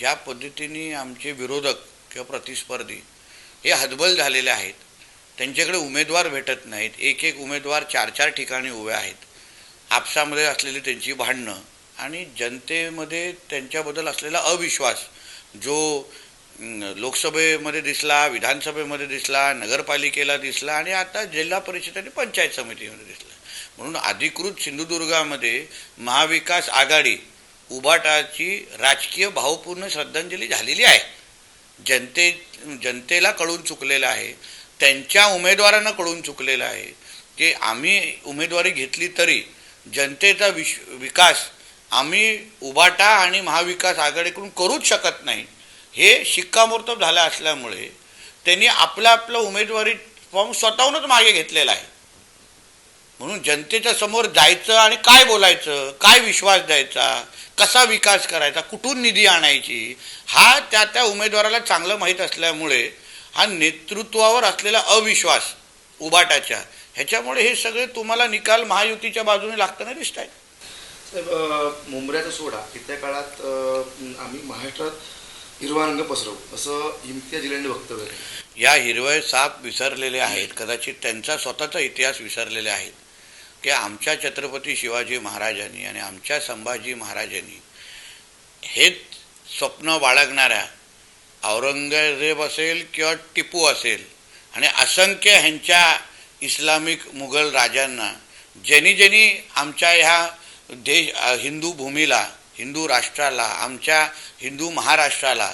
ज्या पद्धतीने आमचे विरोधक किंवा प्रतिस्पर्धी हे हतबल झालेले आहेत त्यांच्याकडे उमेदवार भेटत नाहीत एक एक उमेदवार चार चार ठिकाणी उभे आहेत आपसामध्ये असलेली त्यांची भांडणं आणि जनतेमध्ये त्यांच्याबद्दल असलेला अविश्वास जो लोकसभेमध्ये दिसला विधानसभेमध्ये दिसला नगरपालिकेला दिसला आणि आता जिल्हा परिषद आणि पंचायत समितीमध्ये दिसला. म्हणून अधिकृत सिंधुदुर्गामध्ये महाविकास आघाडी उभाटाची राजकीय भावपूर्ण श्रद्धांजली झालेली आहे. जनते जनतेला कळून चुकलेलं आहे. त्यांच्या उमेदवारांना कळून चुकलेलं आहे. की आम्ही उमेदवारी घेतली तरी जनतेचा विश विकास आम्ही उभाटा आणि महाविकास आघाडीकडून करूच शकत नाही. हे शिक्कामोर्तब झालं असल्यामुळे त्यांनी आपलं आपलं उमेदवारी फॉर्म स्वतःहूनच मागे घेतलेला आहे. म्हणून जनतेच्या समोर जायचं आणि काय बोलायचं काय विश्वास द्यायचा कसा विकास करायचा कुठून निधी आणायची हा त्या त्या उमेदवाराला चांगलं माहीत असल्यामुळे हा नेतृत्वावर असलेला अविश्वास उबाटाच्या ह्याच्यामुळे हे सगळे तुम्हाला निकाल महायुतीच्या बाजूने लागताना दिसत आहेत मुंबऱ्याचा सोडा येत्या काळात आम्ही महाराष्ट्रात हिरवा रंग पसरवू असं इम्तियाज जिल्ह्याने वक्तव्य या हिरवय साप विसरलेले आहेत कदाचित त्यांचा स्वतःचा इतिहास विसरलेले आहेत. की आमच्या छत्रपती शिवाजी महाराजांनी आणि आमच्या संभाजी महाराजांनी हेच स्वप्न बाळगणाऱ्या औरंगजेब असेल किंवा टिपू असेल आणि असंख्य ह्यांच्या इस्लामिक मुघल राजांना ज्यांनी ज्यांनी आमच्या ह्या देश हिंदू भूमीला हिंदू राष्ट्राला आमच्या हिंदू महाराष्ट्राला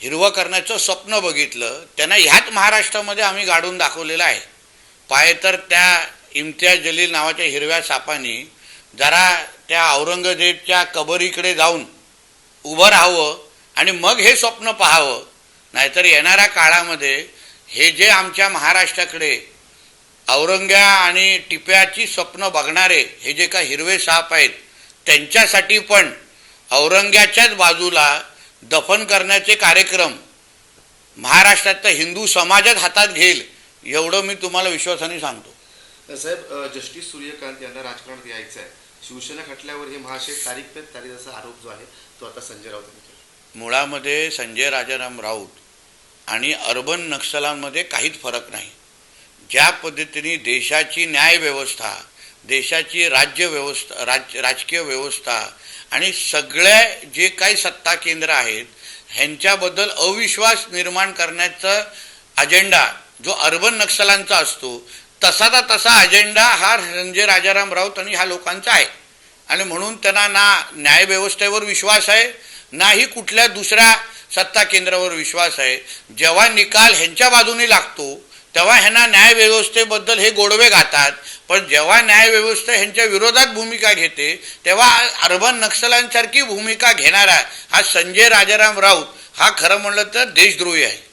हिरवं करण्याचं स्वप्न बघितलं त्यांना ह्याच महाराष्ट्रामध्ये आम्ही गाडून दाखवलेलं आहे. पाय तर त्या इम्तियाज जलील नावाच्या हिरव्या सापाने जरा त्या औरंगजेबच्या कबरीकडे जाऊन उभं राहावं आणि मग हे स्वप्न पाहावं. नाहीतर येणाऱ्या काळामध्ये हे जे आमच्या महाराष्ट्राकडे औरंग्या आणि टिप्याची स्वप्न बघणारे हे जे काही हिरवे साप आहेत त्यांच्यासाठी पण औरंग्याच्याच बाजूला दफन करण्याचे कार्यक्रम महाराष्ट्रातल्या हिंदू समाजात हातात घेईल एवढं मी तुम्हाला विश्वासाने सांगतो. साहेब जस्टिस सूर्यकांत यांना राजकारणात यायचं आहे शिवसेना खटल्यावर हे महाशय तारीख पे तारीख असा आरोप जो आहे तो आता संजय राऊत यांनी केला. मुळामध्ये संजय राजाराम राऊत आणि अर्बन नक्षलांमध्ये काहीच फरक नाही. ज्या पद्धतीने देशाची न्यायव्यवस्था देशाची राज्य व्यवस्था राज राजकीय व्यवस्था आणि सगळ्या जे काही सत्ता केंद्र आहेत ह्यांच्याबद्दल अविश्वास निर्माण करण्याचा अजेंडा जो अर्बन नक्षलांचा असतो तसाचा तसा अजेंडा हा संजय राजाराम राऊत आणि ह्या लोकांचा आहे. आणि म्हणून त्यांना ना न्यायव्यवस्थेवर विश्वास आहे नाही कुठल्या दुसऱ्या सत्ता केंद्रावर विश्वास आहे. जेव्हा निकाल ह्यांच्या बाजूने लागतो तेव्हा ह्यांना न्यायव्यवस्थेबद्दल हे गोडवे गातात. पण जेव्हा न्यायव्यवस्था ह्यांच्या विरोधात भूमिका घेते तेव्हा अर्बन नक्षलांसारखी भूमिका घेणारा हा संजय राजाराम राऊत हा खरं म्हणलं तर देशद्रोही आहे.